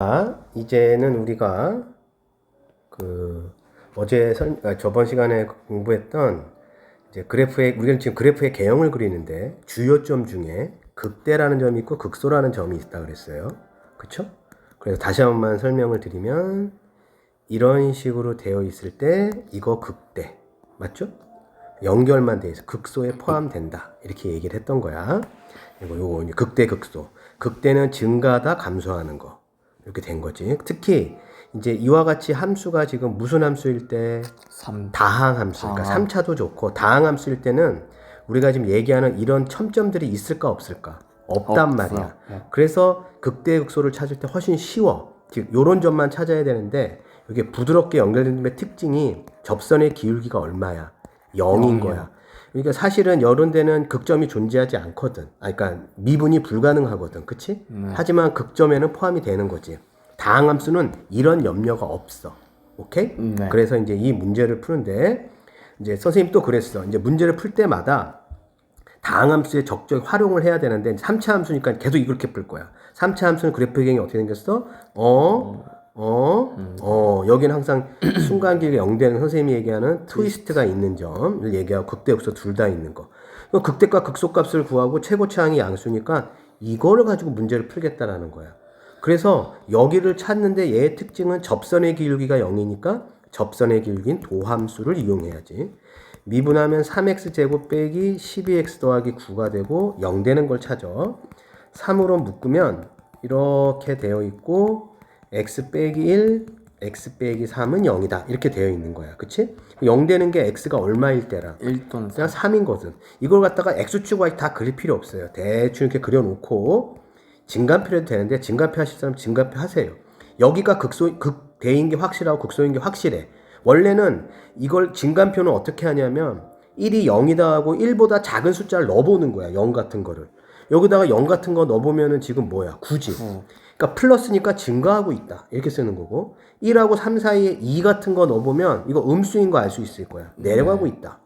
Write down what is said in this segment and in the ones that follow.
자, 이제는 우리가 그 어제 설, 아, 저번 시간에 공부했던 이제 그래프의 우리는 지금 그래프의 개형을 그리는데 주요점 중에 극대라는 점이 있고 극소라는 점이 있다 그랬어요. 그쵸? 그래서 다시 한 번만 설명을 드리면 이런 식으로 되어 있을 때 이거 극대 맞죠? 연결만 돼 있어 극소에 포함된다 이렇게 얘기를 했던 거야. 이거 요거 극대 극소. 극대는 증가하다 감소하는 거 이렇게 된 거지. 특히 이제 이와 같이 함수가 지금 무슨 함수일 때 3 다항 함수, 그러니까 다항. 3차도 좋고 다항 함수일 때는 우리가 지금 얘기하는 이런 첨점들이 있을까 없을까? 없단 없어. 말이야. 네. 그래서 극대 극소를 찾을 때 훨씬 쉬워. 즉 요런 점만 찾아야 되는데 이게 부드럽게 연결된 점의 특징이 접선의 기울기가 얼마야? 0인 영이요. 거야. 그러니까 사실은 데는 극점이 존재하지 않거든. 아, 그러니까 미분이 불가능하거든. 그치? 네. 하지만 극점에는 포함이 되는 거지. 다항 함수는 이런 염려가 없어. 오케이? 네. 그래서 이제 이 문제를 푸는데 이제 선생님 또 그랬어. 이제 문제를 풀 때마다 다항함수에 적절히 활용을 해야 되는데 3차 함수니까 계속 이렇게 풀 거야. 3차 함수는 그래프 배경이 어떻게 생겼어? 어, 어, 어. 여기는 항상 순간 길게 0되는 선생님이 얘기하는 트위스트가 있는 점을 얘기하고 극대 극소 둘다 있는 거. 극대과 극소값을 구하고 최고차항이 양수니까 이거를 가지고 문제를 풀겠다라는 거야. 그래서 여기를 찾는데 얘의 특징은 접선의 기울기가 0이니까 접선의 기울기인 도함수를 이용해야지. 미분하면 3x 제곱 빼기 12x 더하기 9가 되고 0 되는 걸 찾아. 3으로 묶으면 이렇게 되어 있고 x 빼기 1, x 빼기 3은 0이다. 이렇게 되어 있는 거야. 그치? 0 되는 게 x가 얼마일 때라. 1 또는 3 그냥 3인 거든. 이걸 갖다가 x축 y 다 그릴 필요 없어요. 대충 이렇게 그려놓고 증간표 해도 되는데 증간표 하실 사람 증간표 하세요. 여기가 극소 극대인 게 확실하고 극소인 게 확실해. 원래는 이걸 증간표는 어떻게 하냐면 1이 0이다 하고 1보다 작은 숫자를 넣어보는 거야. 0 같은 거를. 여기다가 0 같은 거 넣어보면은 지금 뭐야? 9지. 어. 그러니까 플러스니까 증가하고 있다. 이렇게 쓰는 거고 1하고 3 사이에 2 같은 거 넣어보면 이거 음수인 거 알 수 있을 거야. 내려가고 있다.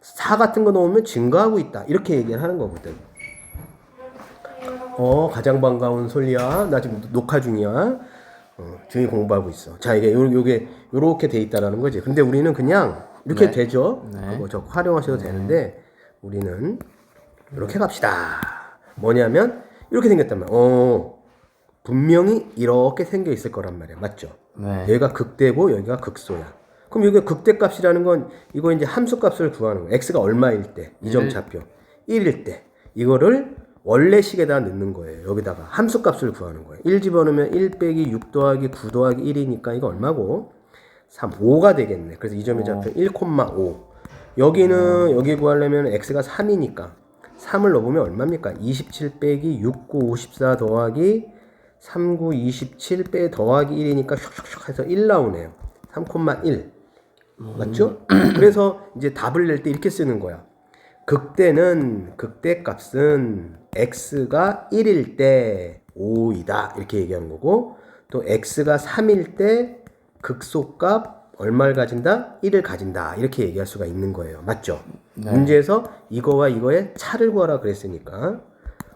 4 같은 거 넣으면 증가하고 있다. 이렇게 얘기를 하는 거거든. 어, 가장 반가운 솔리야. 나 지금 녹화 중이야. 어, 중이 공부하고 있어. 자, 이게 요, 요게 요렇게 돼 있다라는 거지. 근데 우리는 그냥 이렇게 네. 되죠. 네. 그거 저 활용하셔도 되는데 우리는 이렇게 갑시다. 뭐냐면 이렇게 생겼단 말이야. 어, 분명히 이렇게 생겨 있을 거란 말이야. 맞죠? 네. 여기가 극대고 여기가 극소야. 그럼 여기가 극대값이라는 건 이거 이제 함수값을 구하는 거야. x가 얼마일 때 이점 일. 차표 1일 때 이거를 원래 식에다 넣는 거예요. 여기다가 함수값을 구하는 거예요. 1 집어넣으면 1 빼기 6 더하기 9 더하기 1이니까 이거 얼마고? 3, 5가 되겠네. 그래서 이 점의 좌표 1,5. 여기는 여기 구하려면 x가 3이니까 3을 넣어보면 얼마입니까? 27 빼기 6, 9, 54 더하기 3, 9, 27 빼 더하기 1이니까 슉슉슉 해서 1 나오네요. 3,1. 맞죠? 그래서 이제 답을 낼 때 이렇게 쓰는 거야. 극대는 극대 값은 x가 1일 때 5이다. 이렇게 얘기하는 거고 또 x가 3일 때 극소값 얼마를 가진다? 1을 가진다. 이렇게 얘기할 수가 있는 거예요. 맞죠? 네. 문제에서 이거와 이거의 차를 구하라 그랬으니까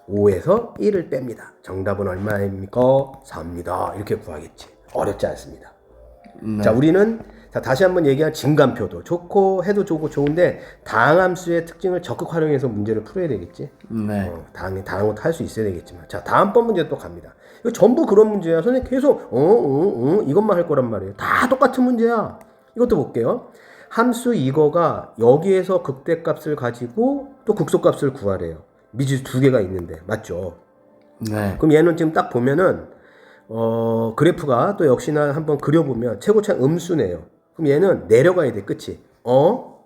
5에서 1을 뺍니다. 정답은 얼마입니까? 4입니다. 이렇게 구하겠지. 어렵지 않습니다. 네. 자, 우리는 자, 다시 한번 얘기한 증간표도 좋고 해도 좋고 좋은데 다항함수의 특징을 적극 활용해서 문제를 풀어야 되겠지. 네. 어, 다항 다항은 할수 있어야 되겠지만. 자, 다음번 문제 또 갑니다. 이거 전부 그런 문제야. 선생님 계속 어, 어, 어 이것만 할 거란 말이에요. 다 똑같은 문제야. 이것도 볼게요. 함수 이거가 여기에서 극대값을 가지고 또 극소값을 구하래요. 미지 두 개가 있는데 맞죠? 네. 그럼 얘는 지금 딱 보면은 어 그래프가 또 역시나 한번 그려보면 최고차 음수네요. 그럼 얘는 내려가야 돼, 그치? 어?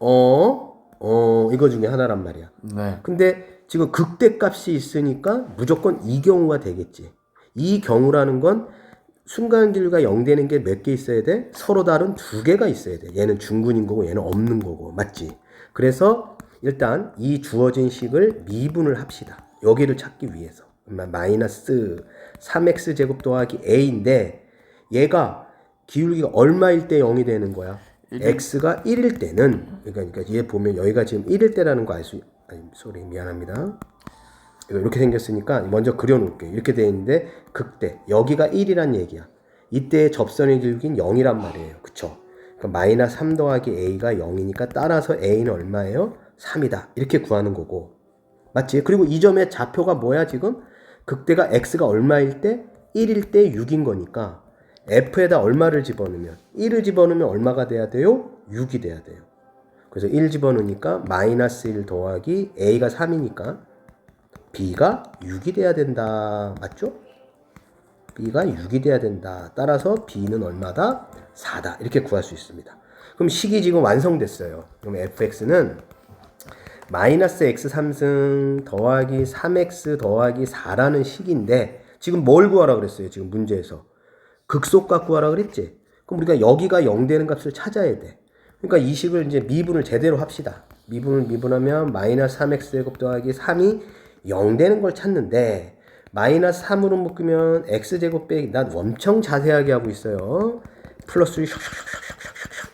어? 어? 이거 중에 하나란 말이야. 네. 근데 지금 극대값이 있으니까 무조건 이 경우가 되겠지. 이 경우라는 건 순간 길이가 0 되는 게 몇 개 있어야 돼? 서로 다른 두 개가 있어야 돼. 얘는 중근인 거고 얘는 없는 거고. 맞지? 그래서 일단 이 주어진 식을 미분을 합시다. 여기를 찾기 위해서. 마- 마이너스 3x 제곱 더하기 a인데 얘가 기울기가 얼마일 때 0이 되는 거야? x가 1일 때는 그러니까 얘 보면 여기가 지금 1일 때라는 거 알 수 아니 소리 미안합니다. 이렇게 생겼으니까 먼저 그려놓을게요. 이렇게 돼 있는데 극대 여기가 1이란 얘기야. 이때의 접선의 길이는 0이란 말이에요. 그쵸? 그러니까 마이너스 3 더하기 a가 0이니까 따라서 a는 얼마예요? 3이다. 이렇게 구하는 거고. 맞지? 그리고 이 점의 좌표가 뭐야 지금? 극대가 x가 얼마일 때? 1일 때 6인 거니까 f에다 얼마를 집어넣으면 1을 집어넣으면 얼마가 돼야 돼요? 6이 돼야 돼요. 그래서 1 집어넣으니까 마이너스 1 더하기 a가 3이니까 b가 6이 돼야 된다. 맞죠? b가 6이 돼야 된다. 따라서 b는 얼마다? 4다. 이렇게 구할 수 있습니다. 그럼 식이 지금 완성됐어요. 그럼 fx는 마이너스 x 3승 더하기 3x 더하기 4라는 식인데 지금 뭘 구하라 그랬어요? 지금 문제에서 극소값 구하라 그랬지? 그럼 우리가 여기가 0 되는 값을 찾아야 돼. 그러니까 이 식을 이제 미분을 제대로 합시다. 미분을 미분하면 마이너스 3x 제곱 더하기 3이 0 되는 걸 찾는데 마이너스 3으로 묶으면 x 제곱 빼기 난 엄청 자세하게 하고 있어요. 플러스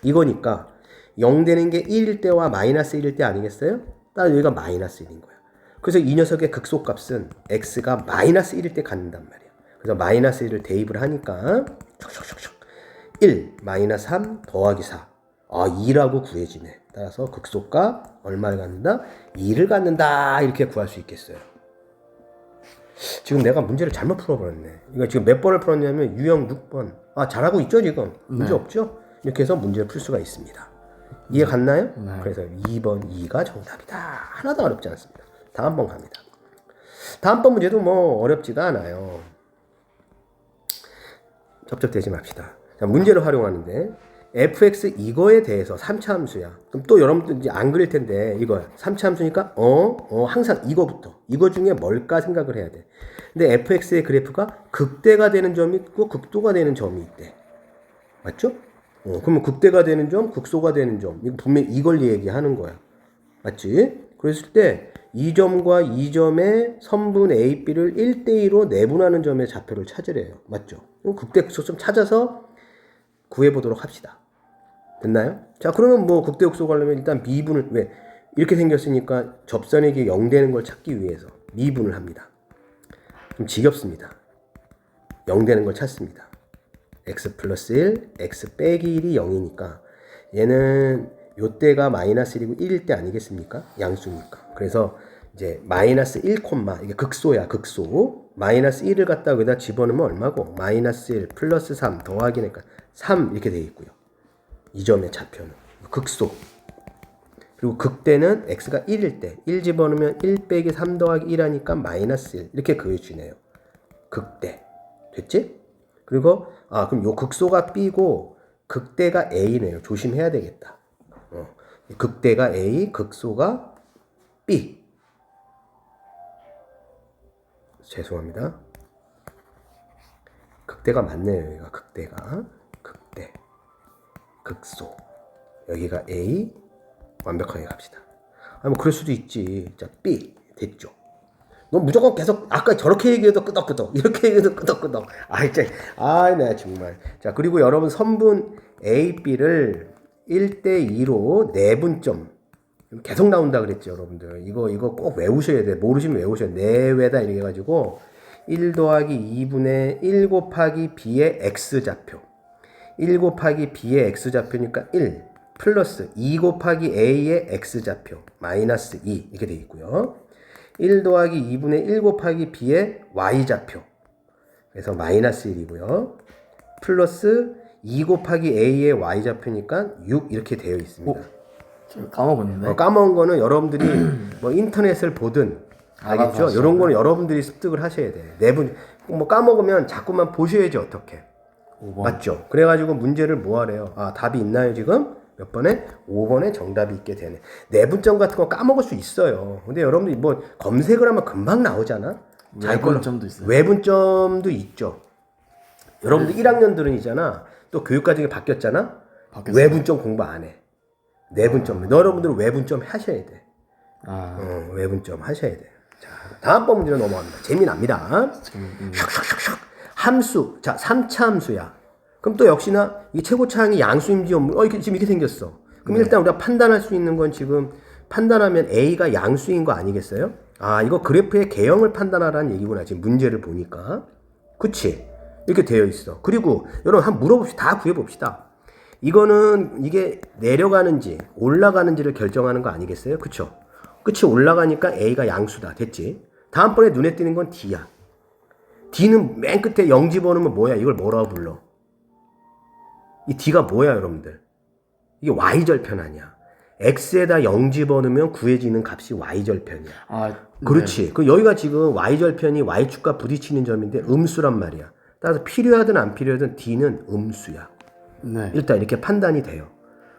이거니까 0 되는 게 1일 때와 마이너스 1일 때 아니겠어요? 따라 여기가 마이너스 1인 거야. 그래서 이 녀석의 극소값은 x가 마이너스 1일 때 갖는단 말이야. 그래서 마이너스 1을 대입을 하니까 슉슉슉슉 1 마이너스 3 더하기 4. 아 2라고 구해지네. 따라서 극소값 얼마를 갖는다? 2를 갖는다. 이렇게 구할 수 있겠어요. 지금 내가 문제를 잘못 풀어버렸네. 이거 지금 몇 번을 풀었냐면 유형 6번. 아 잘하고 있죠 지금? 문제 없죠? 이렇게 해서 문제를 풀 수가 있습니다. 이해 갔나요? 그래서 2번 2가 정답이다. 하나도 어렵지 않습니다. 다음 번 갑니다. 다음 번 문제도 뭐 어렵지가 않아요. 접촉되지 맙시다. 자, 문제를 활용하는데 fx 이거에 대해서 3차 함수야. 그럼 또 여러분들 이제 안 그릴 텐데 이거야. 3차 함수니까 어, 어 항상 이거부터 이거 중에 뭘까 생각을 해야 돼. 근데 fx의 그래프가 극대가 되는 점이 있고 극도가 되는 점이 있대. 맞죠? 어, 그러면 극대가 되는 점, 극소가 되는 점. 이거 분명 이걸 얘기하는 거야. 맞지? 그랬을 때 이 점과 이 점의 선분 A, B를 1대2로 내분하는 점의 좌표를 찾으래요. 맞죠? 그럼 극대 극소점 찾아서 구해보도록 합시다. 됐나요? 자, 그러면 뭐 극대 극소 가려면 일단 미분을 왜 이렇게 생겼으니까 접선에게 0 되는 걸 찾기 위해서 미분을 합니다. 좀 지겹습니다. 0 되는 걸 찾습니다. X 플러스 1, x 빼기 1이 0이니까 얘는 요때가 마이너스 1이고 1일 때 아니겠습니까? 양수니까. 그래서 이제 마이너스 1 콤마 이게 극소야 극소 마이너스 1을 갖다 여기다 집어넣으면 얼마고 마이너스 1 플러스 3 더하기 니까 3 이렇게 되어 있고요. 이 점의 좌표는 극소 그리고 극대는 x가 1일 때 1 집어넣으면 1 빼기 3 더하기 1 하니까 마이너스 1 이렇게 그려주네요. 극대 됐지? 그리고 아 그럼 요 극소가 b고 극대가 a네요. 조심해야 되겠다. 어. 극대가 a, 극소가 b. 죄송합니다. 극대가 맞네요. 여기가 극대가 극대, 극소. 여기가 a 완벽하게 갑시다. 아 뭐 그럴 수도 있지. 자 b 됐죠. 너 무조건 계속 아까 저렇게 얘기해도 끄덕끄덕 이렇게 얘기해도 끄덕끄덕. 아이 진짜 아네 정말. 자 그리고 여러분 선분 A, B를 1대2로 내분점. 계속 나온다 그랬죠 여러분들. 이거 이거 꼭 외우셔야 돼. 모르시면 외우셔야 돼. 내외다 이렇게 해가지고 1 더하기 2분의 1 곱하기 B의 X좌표. 1 곱하기 B의 X좌표니까 1 플러스 2 곱하기 A의 X좌표 마이너스 2 이렇게 돼 있고요 1 더하기 2분의 1 곱하기 b의 y좌표. 그래서 마이너스 1이고요. 플러스 2 곱하기 a의 y좌표니까 6 이렇게 되어 있습니다. 좀 까먹었는데. 어, 까먹은 거는 여러분들이 뭐 인터넷을 보든 알겠죠? 하셔야 이런 거는 여러분들이 습득을 하셔야 돼. 내분 뭐 까먹으면 자꾸만 보셔야지 어떻게. 5번. 맞죠? 그래가지고 문제를 뭐 하래요? 아 답이 있나요 지금? 몇 번에? 5번에 정답이 있게 되네. 내분점 같은 거 까먹을 수 있어요. 근데 여러분들이 뭐 검색을 하면 금방 나오잖아. 외분점도 있어요. 외분점도 있죠. 여러분들 1학년들은 있잖아. 또 교육과정이 바뀌었잖아. 바뀌었어요. 외분점 공부 안 해. 내분점. 너 여러분들은 외분점 하셔야 돼. 아, 어, 외분점 하셔야 돼. 자, 다음번 문제로 넘어갑니다. 재미납니다. 음, 슉슉슉슉. 함수. 자, 3차 함수야. 그럼 또 역시나 이 최고 차항이 양수인지 없는 어 이렇게 지금 이렇게 생겼어. 그럼 일단 우리가 판단할 수 있는 건 지금 판단하면 a가 양수인 거 아니겠어요? 아, 이거 그래프의 개형을 판단하라는 얘기구나. 지금 문제를 보니까. 그치? 이렇게 되어 있어. 그리고 여러분 한번 물어봅시다. 다 구해봅시다. 이거는 이게 내려가는지 올라가는지를 결정하는 거 아니겠어요? 그쵸? 끝이 올라가니까 A가 양수다. 됐지? 다음번에 눈에 띄는 건 D야. D는 맨 끝에 0 집어넣으면 뭐야? 이걸 뭐라고 불러? 이 D가 뭐야, 여러분들? 이게 Y절편 아니야. X에다 0 집어넣으면 구해지는 값이 Y절편이야. 아, 그렇지. 그 여기가 지금 Y절편이 Y축과 부딪히는 점인데 음수란 말이야. 따라서 필요하든 안 필요하든 D는 음수야. 네. 일단 이렇게 판단이 돼요.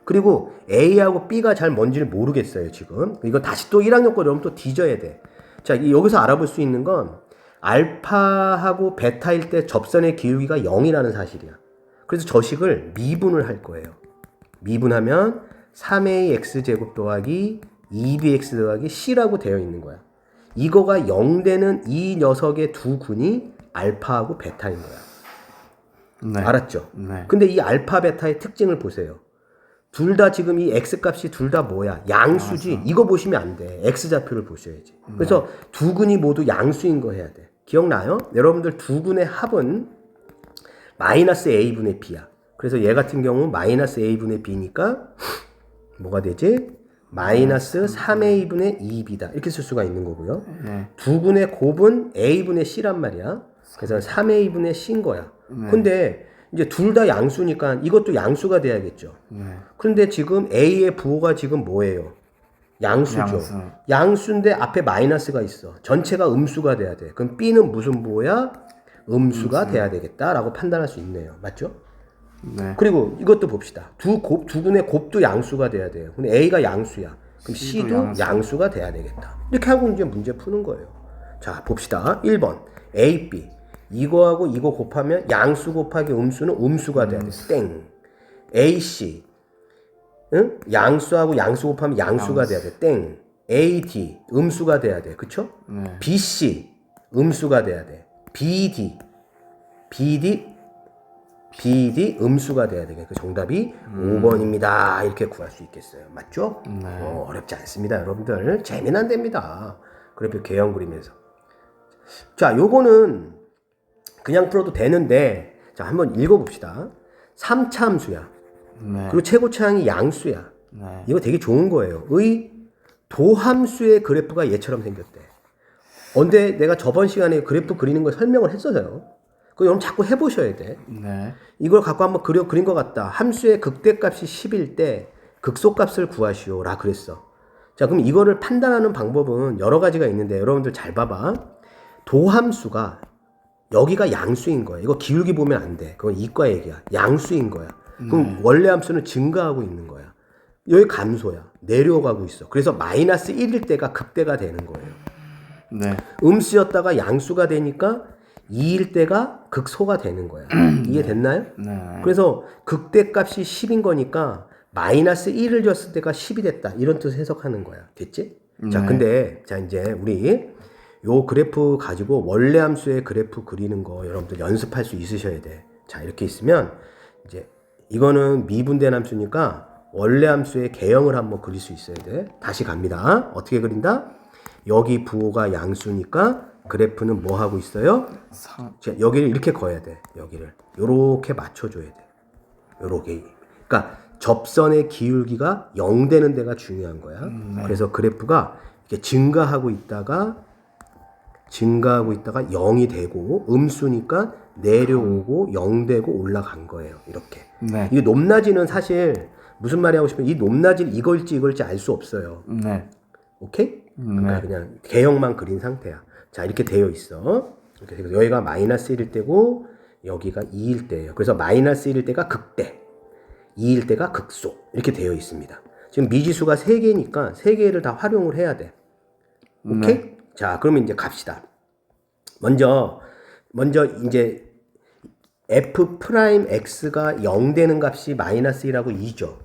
그리고 A하고 B가 잘 뭔지를 모르겠어요, 지금. 이거 다시 또 1학년 거 여러분 또 뒤져야 돼. 자, 이- 여기서 알아볼 수 있는 건 알파하고 베타일 때 접선의 기울기가 0이라는 사실이야. 그래서 저 식을 미분을 할 거예요. 미분하면 3ax 제곱 더하기 2bx 더하기 c라고 되어 있는 거야. 이거가 0 되는 이 녀석의 두 군이 알파하고 베타인 거야. 네. 알았죠? 네. 근데 이 알파 베타의 특징을 보세요. 둘 다 지금 이 x 값이 둘 다 뭐야? 양수지. 이거 보시면 안 돼. x 좌표를 보셔야지. 그래서 두 근이 모두 양수인 거 해야 돼. 기억나요? 여러분들 두 근의 합은 마이너스 a분의 b야. 그래서 얘 같은 경우 마이너스 a분의 b니까 뭐가 되지? 마이너스 3a분의 2b다. 이렇게 쓸 수가 있는 거고요. 네. 두 분의 곱은 a분의 c란 말이야. 그래서 3a분의 c인 거야. 근데 이제 둘 다 양수니까 이것도 양수가 돼야겠죠. 네. 그런데 지금 a의 부호가 지금 뭐예요? 양수죠. 양수. 인데 앞에 마이너스가 있어. 전체가 음수가 돼야 돼. 그럼 b는 무슨 부호야? 음수가 돼야 되겠다라고 판단할 수 있네요. 맞죠? 네. 그리고 이것도 봅시다. 두 곱, 두 분의 곱도 양수가 돼야 돼요. 근데 A가 양수야. 그럼 C도 C도 양수. 양수. 가 돼야 되겠다. 이렇게 하고 이제 문제 푸는 거예요. 자, 봅시다. 1번. A, B. 이거하고 이거 곱하면 양수 곱하기 음수는 음수가 돼야 돼. 땡. A, C. 응? 양수하고 양수 곱하면 양수가 돼야 돼. 땡. A, D. 음수가 돼야 돼. 그쵸? 네. B, C. 음수가 돼야 돼. B, D. B, D. BD 음수가 돼야 되겠고 정답이 5번입니다. 이렇게 구할 수 있겠어요. 맞죠? 어, 어렵지 않습니다. 여러분들 재미난 됩니다. 그래프 개형 그림에서. 자, 요거는 그냥 풀어도 되는데 자, 한번 읽어 봅시다. 3차 함수야. 네. 그리고 최고 차항이 양수야. 네. 이거 되게 좋은 거예요. 의 도함수의 그래프가 얘처럼 생겼대. 근데 내가 저번 시간에 그래프 그리는 걸 설명을 했어요. 그거 여러분 자꾸 해보셔야 돼. 네. 이걸 갖고 한번 그려 그린 것 같다. 함수의 극대값이 10일 때 극소값을 구하시오라 그랬어. 자, 그럼 이거를 판단하는 방법은 여러 가지가 있는데 여러분들 잘 봐봐. 도함수가 여기가 양수인 거야. 이거 기울기 보면 안 돼. 그건 이과 얘기야. 양수인 거야. 그럼 원래 함수는 증가하고 있는 거야. 여기 감소야. 내려가고 있어. 그래서 마이너스 1일 때가 극대가 되는 거예요. 네. 음수였다가 양수가 되니까 2일 때가 극소가 되는 거야. 이해됐나요? 네. 그래서 극대 값이 10인 거니까 마이너스 1을 줬을 때가 10이 됐다. 이런 뜻 해석하는 거야. 됐지? 자, 근데 자 이제 우리 요 그래프 가지고 원래 함수의 그래프 그리는 거 여러분들 연습할 수 있으셔야 돼. 자, 이렇게 있으면 이제 이거는 미분된 함수니까 원래 함수의 개형을 한번 그릴 수 있어야 돼. 다시 갑니다. 어떻게 그린다? 여기 부호가 양수니까 그래프는 뭐 하고 있어요? 사, 자, 여기를 이렇게 거야 돼. 여기를 요렇게 맞춰줘야 돼. 요렇게. 그러니까 접선의 기울기가 0 되는 데가 중요한 거야. 그래서 그래프가 이렇게 증가하고 있다가 증가하고 있다가 0이 되고 음수니까 내려오고 0 되고 올라간 거예요. 이렇게. 네. 이게 높낮이는 사실 무슨 말이 하고 싶으면 이 높낮이를 이걸지 이걸지 알 수 없어요. 네. 오케이? 그러니까 그냥 개형만 그린 상태야. 자, 이렇게 되어 있어. 이렇게 되고 여기가 마이너스 1일 때고 여기가 2일 때예요. 그래서 마이너스 1일 때가 극대, 2일 때가 극소. 이렇게 되어 있습니다. 지금 미지수가 3개니까 3개를 다 활용을 해야 돼. 오케이? 자, 그러면 이제 갑시다. 먼저 먼저 이제 f 프라임 x가 0 되는 값이 마이너스 1하고 2죠.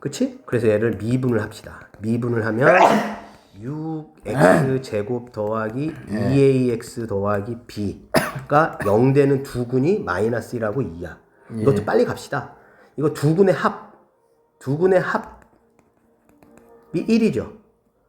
그치? 그래서 얘를 미분을 합시다. 미분을 하면 6x 제곱 더하기 2ax 더하기 b가 0 되는 두 군이 마이너스 1하고 2야. 이것도 빨리 갑시다. 이거 두 군의 합, 두 군의 합이 1이죠.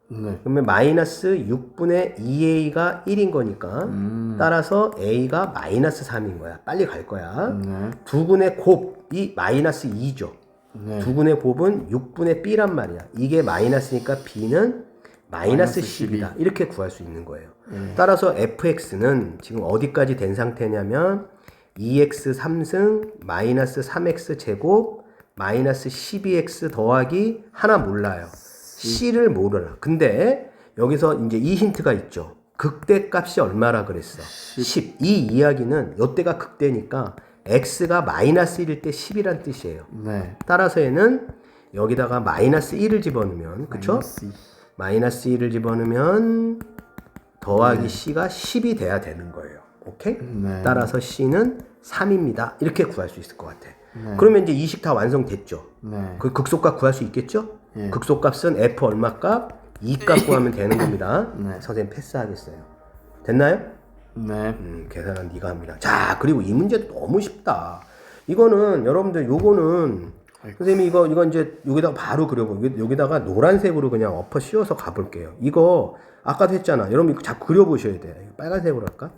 네. 그러면 마이너스 6분의 2a가 1인 거니까 음. 따라서 a가 마이너스 3인 거야. 빨리 갈 거야. 네. 두근의 곱이 마이너스 2죠. 네. 두근의 곱은 6분의 b란 말이야. 이게 마이너스니까 b는 마이너스 마이너스 10이다. 이렇게 구할 수 있는 거예요. 네. 따라서 fx는 지금 어디까지 된 상태냐면 2x 3승 마이너스 3x 제곱 마이너스 12x 더하기 하나 몰라요. c를 모르라. 근데 여기서 이제 이 힌트가 있죠. 극대값이 얼마라 그랬어? 10. 이 이야기는 이때가 극대니까 x가 마이너스 1일 때 10이란 뜻이에요. 네. 따라서 얘는 여기다가 마이너스 1을 집어넣으면 그쵸? 마이너스 이. 마이너스 1을 집어넣으면 더하기 c가 10이 돼야 되는 거예요. 오케이? 네. 따라서 c는 3입니다. 이렇게 구할 수 있을 것 같아. 그러면 이제 이식 다 완성됐죠. 네. 그 극소값 구할 수 있겠죠? 예. 극소값은 f 얼마 값? 2값 구하면 되는 겁니다. 네. 선생님 패스하겠어요. 됐나요? 네. 음, 계산은 네가 합니다. 자, 그리고 이 문제도 너무 쉽다. 이거는 여러분들 요거는 선생님이 이거 이거 이제 여기다가 바로 그려보. 여기- 여기다가 노란색으로 그냥 엎어 씌워서 가볼게요. 이거 아까도 했잖아. 여러분 이거 자꾸 그려보셔야 돼. 빨간색으로 할까?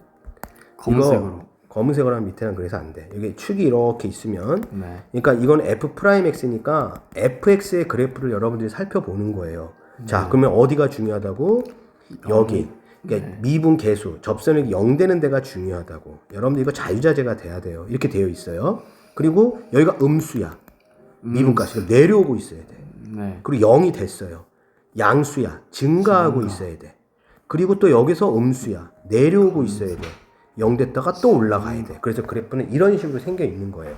검은색으로. 검은색으로 하면 밑에는 그래서 안 돼. 여기 축이 이렇게 있으면 네. 그러니까 이건 f 프라임 x니까 fx의 그래프를 여러분들이 살펴보는 거예요. 자, 그러면 어디가 중요하다고? 여기. 그러니까 미분 계수, 접선이 0 되는 데가 중요하다고. 여러분들 이거 자유자재가 돼야 돼요. 이렇게 되어 있어요. 그리고 여기가 음수야. 미분값이 내려오고 있어야 돼. 네. 그리고 0이 됐어요. 양수야. 증가하고 있어야 돼. 그리고 또 여기서 음수야. 내려오고 있어야 돼. 0 됐다가 또 올라가야 돼. 그래서 그래프는 이런 식으로 생겨 있는 거예요.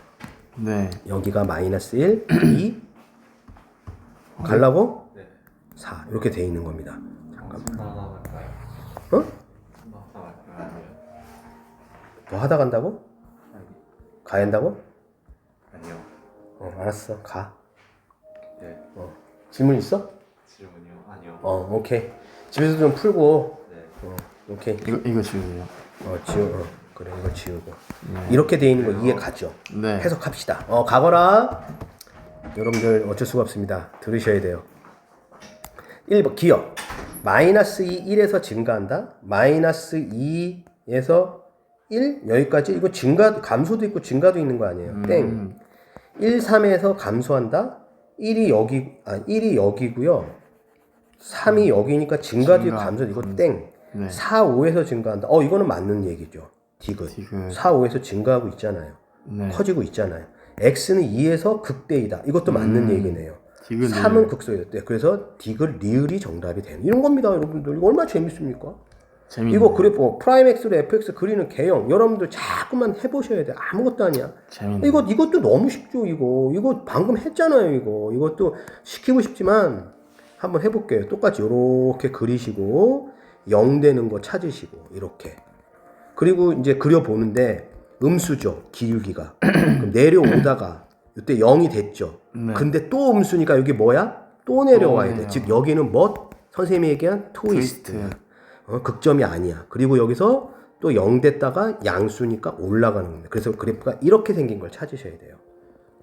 네. 여기가 마이너스 1, 2 갈라고? 4 이렇게 돼 있는 겁니다. 잠깐만. 어? 뭐 하다 간다고? 가야 한다고? 아니요. 어, 알았어. 가. 네. 어. 질문 있어? 질문이요? 아니요. 어, 오케이. 집에서 좀 풀고. 네. 어, 오케이. 이거 이거 지우요. 어, 지우. 어, 그래, 이거 지우고. 이렇게 돼 있는 거 이해 가죠? 네. 해석합시다. 어, 가거라. 여러분들 어쩔 수가 없습니다. 들으셔야 돼요. 1번 기억. 마이너스 2, 1에서 증가한다. 마이너스 2에서 1 여기까지 이거 증가 감소도 있고 증가도 있는 거 아니에요. 땡. 1, 3에서 감소한다. 1이 여기 아 1이 여기고요. 3이 여기니까 증가도 있고 증가. 감소도 있고 땡. 네. 4, 5에서 증가한다. 어 이거는 맞는 얘기죠. 디귿. 디귿. 4, 5에서 증가하고 있잖아요. 네. 커지고 있잖아요. x는 2에서 극대이다. 이것도 맞는 얘기네요. 디귿 3은 극소였대. 그래서 디귿 리을이 정답이 되는 이런 겁니다, 여러분들. 이거 얼마나 재밌습니까? 재밌네. 이거 그래프 어, 프라임 x로 fx 그리는 개형 여러분들 자꾸만 해보셔야 돼. 아무것도 아니야. 재밌네. 이거 이것도 너무 쉽죠, 이거. 이거 방금 했잖아요, 이거. 이것도 시키고 싶지만 한번 해볼게요. 똑같이 이렇게 그리시고 0 되는 거 찾으시고 이렇게. 그리고 이제 그려 보는데 음수죠, 기울기가. 그럼 내려오다가 이때 0이 됐죠. 네. 근데 또 음수니까 여기 뭐야? 또 내려와야 돼. 즉 여기는 뭐? 선생님이 얘기한 트위스트. 트위스트. 어, 극점이 아니야. 그리고 여기서 또 0 됐다가 양수니까 올라가는 겁니다. 그래서 그래프가 이렇게 생긴 걸 찾으셔야 돼요.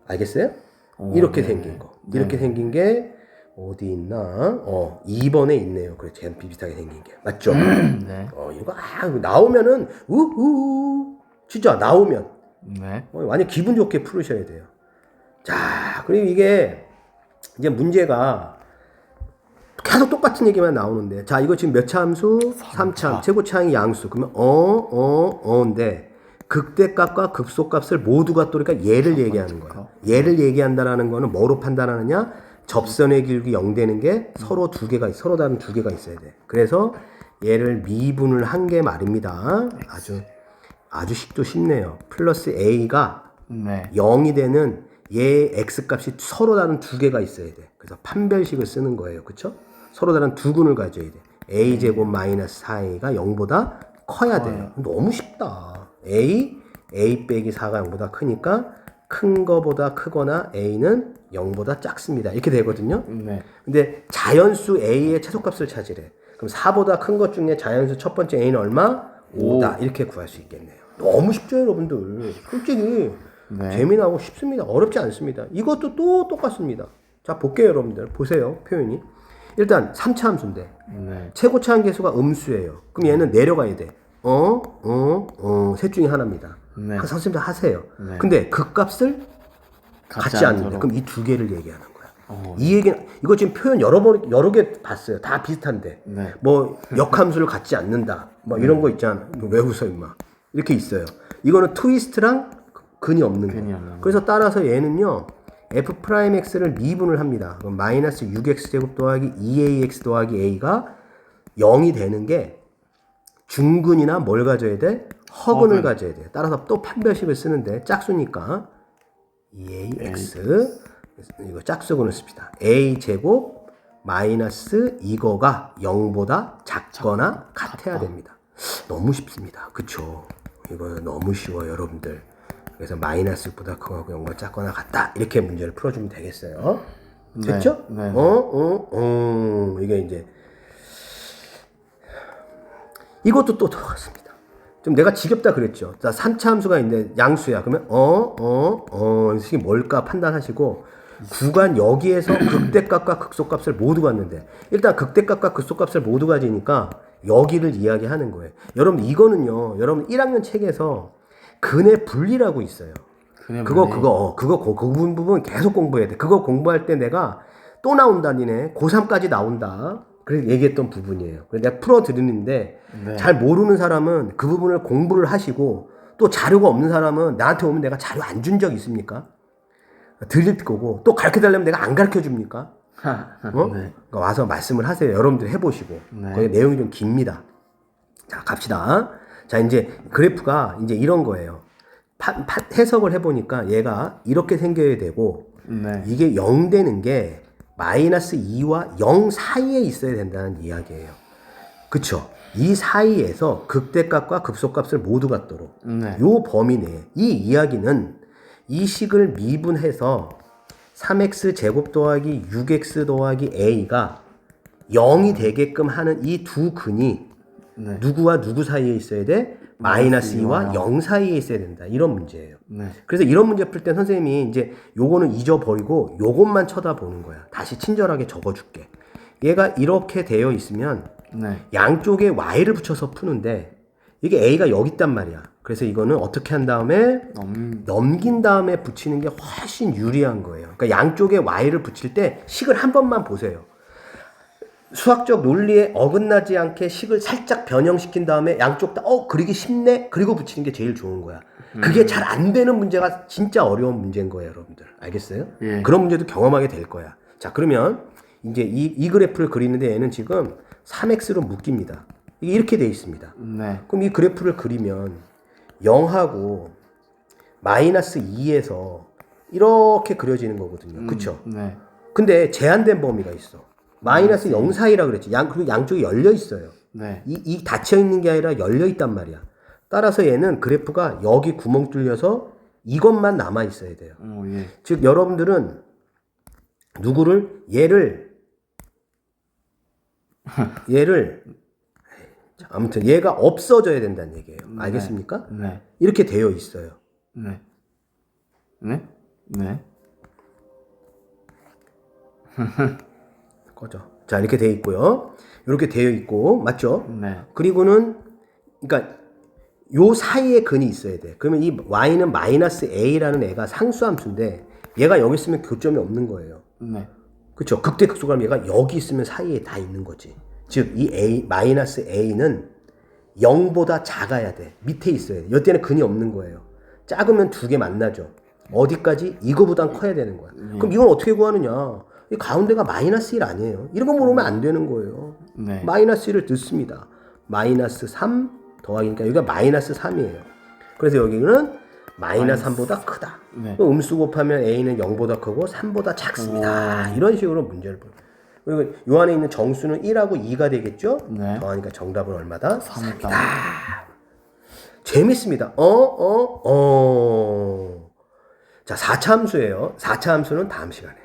알겠어요? 오, 이렇게 네. 생긴 거. 이렇게 생긴 게 어디 있나? 어, 2번에 있네요. 그래, 제 비슷하게 생긴 게. 맞죠? 네. 어, 이거, 아, 나오면은, 우우, 진짜 나오면, 네. 어, 완전 기분 좋게 풀으셔야 돼요. 자, 그리고 이게, 이제 문제가, 계속 똑같은 얘기만 나오는데, 자, 이거 지금 몇차 함수? 3차. 최고차항이 양수. 그러면, 어, 어, 어인데, 극대값과 극소값을 모두가 또 그러니까 얘를 얘기하는 거야. 얘를 얘기한다라는 거는 뭐로 판단하느냐? 접선의 길기 0 되는 게 서로 두 개가, 있- 서로 다른 두 개가 있어야 돼. 그래서 얘를 미분을 한 게 말입니다. 아주, 아주 식도 쉽네요. 플러스 A가 네. 0이 되는 얘 x 값이 서로 다른 두 개가 있어야 돼. 그래서 판별식을 쓰는 거예요. 그쵸? 서로 다른 두 근을 가져야 돼. a 제곱 마이너스 4a가 0보다 커야 돼요. 너무 쉽다. a, a 빼기 4가 0보다 크니까 큰 거보다 크거나 a는 0보다 작습니다. 이렇게 되거든요. 네. 근데 자연수 a의 최소값을 찾으래. 그럼 4보다 큰 것 중에 자연수 첫 번째 a는 얼마? 5다. 이렇게 구할 수 있겠네요. 너무 쉽죠, 여러분들. 솔직히 네. 재미나고 쉽습니다. 어렵지 않습니다. 이것도 또 똑같습니다. 자, 볼게요, 여러분들. 보세요, 표현이. 일단 3차 함수인데 네. 최고차 한계수가 음수예요. 그럼 얘는 내려가야 돼. 어, 어, 어, 셋 중에 하나입니다. 네. 한 선생님들 하세요. 네. 근데 그 값을 같지 같지 않는데 않도록. 그럼 이 두 개를 얘기하는 거야. 어, 이 얘기는 이거 지금 표현 여러 번 여러 개 봤어요. 다 비슷한데. 네. 뭐 역함수를 갖지 않는다. 뭐 이런 거 있잖아. 이거 왜 웃어 임마. 이렇게 있어요. 이거는 트위스트랑 근이 없는 근이 거예요. 그래서 따라서 얘는요. F 프라임 x를 미분을 합니다. 그럼 마이너스 6x 제곱 더하기 2ax 더하기 a가 0이 되는 게 중근이나 뭘 가져야 돼? 허근을 허근. 가져야 돼. 따라서 또 판별식을 쓰는데 짝수니까 2ax 이거 짝수근을 씁시다. a 제곱 마이너스 이거가 0보다 작거나 같아야 됩니다. 너무 쉽습니다. 그쵸? 이거 너무 쉬워요, 여러분들. 그래서 마이너스보다 크고 0보다 작거나 같다. 이렇게 문제를 풀어주면 되겠어요. 네, 됐죠? 네. 어, 어, 어. 이게 이제 이것도 또 똑같습니다. 좀 내가 지겹다 그랬죠. 자, 3차 함수가 있는데 양수야. 그러면 어, 어, 어, 이게 뭘까 판단하시고 구간 여기에서 극대값과 극소값을 모두 갖는데 일단 극대값과 극소값을 모두 가지니까 여기를 이야기하는 거예요. 여러분 이거는요. 여러분 1학년 책에서 근의 분리라고 있어요. 그냥 그거 분리- 그거 어, 그거 그, 그 부분 부분 계속 공부해야 돼. 그거 공부할 때 내가 또 나온다 니네 고3까지 나온다. 그래서 얘기했던 부분이에요. 그래서 내가 풀어 드리는데 네. 잘 모르는 사람은 그 부분을 공부를 하시고 또 자료가 없는 사람은 나한테 오면 내가 자료 안 준 적 있습니까? 들릴 거고 또 가르쳐 달라면 내가 안 가르쳐 줍니까? 어? 네. 그러니까 와서 말씀을 하세요. 여러분들 해보시고. 네. 거기 내용이 좀 깁니다. 자, 갑시다. 자, 이제 그래프가 이제 이런 거예요. 파- 파- 해석을 해보니까 얘가 이렇게 생겨야 되고 네. 이게 0 되는 게 마이너스 2와 0 사이에 있어야 된다는 이야기예요. 그쵸? 이 사이에서 극대값과 극소값을 모두 갖도록 네. 요 범위 내에 이 이야기는 이 식을 미분해서 3x 제곱 더하기 6x 더하기 a가 0이 되게끔 하는 이 두 근이 네. 누구와 누구 사이에 있어야 돼? 마이너스 마이너스 2와 이와 0 사이에 있어야 된다. 이런 문제예요. 네. 그래서 이런 문제 풀 때 선생님이 이제 요거는 잊어버리고 요것만 쳐다보는 거야. 다시 친절하게 적어줄게. 얘가 이렇게 되어 있으면 네. 양쪽에 y를 붙여서 푸는데 이게 a가 여기 있단 말이야. 그래서 이거는 어떻게 한 다음에 넘 넘긴 다음에 붙이는 게 훨씬 유리한 거예요. 그러니까 양쪽에 y를 붙일 때 식을 한 번만 보세요. 수학적 논리에 어긋나지 않게 식을 살짝 변형시킨 다음에 양쪽 다 어 그리기 쉽네 그리고 붙이는 게 제일 좋은 거야. 그게 잘안 되는 문제가 진짜 어려운 문제인 거예요, 여러분들. 알겠어요? 예. 그런 문제도 경험하게 될 거야. 자, 그러면 이제 이, 이 그래프를 그리는데 얘는 지금 3x로 묶입니다. 이렇게 돼 있습니다. 네. 그럼 이 그래프를 그리면 0하고 마이너스 2에서 이렇게 그려지는 거거든요. 그쵸? 네. 근데 제한된 범위가 있어. 마이너스 0 사이라 그랬지. 양, 그리고 양쪽이 열려 있어요. 네. 이, 이 닫혀 있는 게 아니라 열려 있단 말이야. 따라서 얘는 그래프가 여기 구멍 뚫려서 이것만 남아 있어야 돼요. 어, 예. 즉 여러분들은 누구를 얘를 얘를 자, 아무튼 얘가 없어져야 된다는 얘기예요. 알겠습니까? 네. 이렇게 되어 있어요. 네. 네. 네. 꺼져. 자 이렇게 되어 있고요. 이렇게 되어 있고 맞죠? 네. 그리고는 그러니까 요 사이에 근이 있어야 돼. 그러면 이 y는 마이너스 a라는 애가 상수함수인데 얘가 여기 있으면 교점이 없는 거예요. 네. 그렇죠. 극대 극소감 얘가 여기 있으면 사이에 다 있는 거지. 즉 이 a 마이너스 a는 0보다 작아야 돼. 밑에 있어야 돼. 이때는 근이 없는 거예요. 작으면 두 개 만나죠. 어디까지? 이거보단 커야 되는 거야. 그럼 이건 어떻게 구하느냐? 이 가운데가 마이너스 1 아니에요. 이런 거 모르면 안 되는 거예요. 네. 마이너스 1을 넣습니다. 마이너스 3 더하기니까 여기가 마이너스 3이에요. 그래서 여기는 마이너스 3보다 크다. 네. 그 음수 곱하면 a는 0보다 크고 3보다 작습니다. 이런 식으로 문제를 볼. 그리고 요 안에 있는 정수는 1하고 2가 되겠죠? 네. 더하니까 정답은 얼마다? 3이다. 재밌습니다. 어, 어, 어. 자, 4차 함수예요. 4차 함수는 다음 시간에.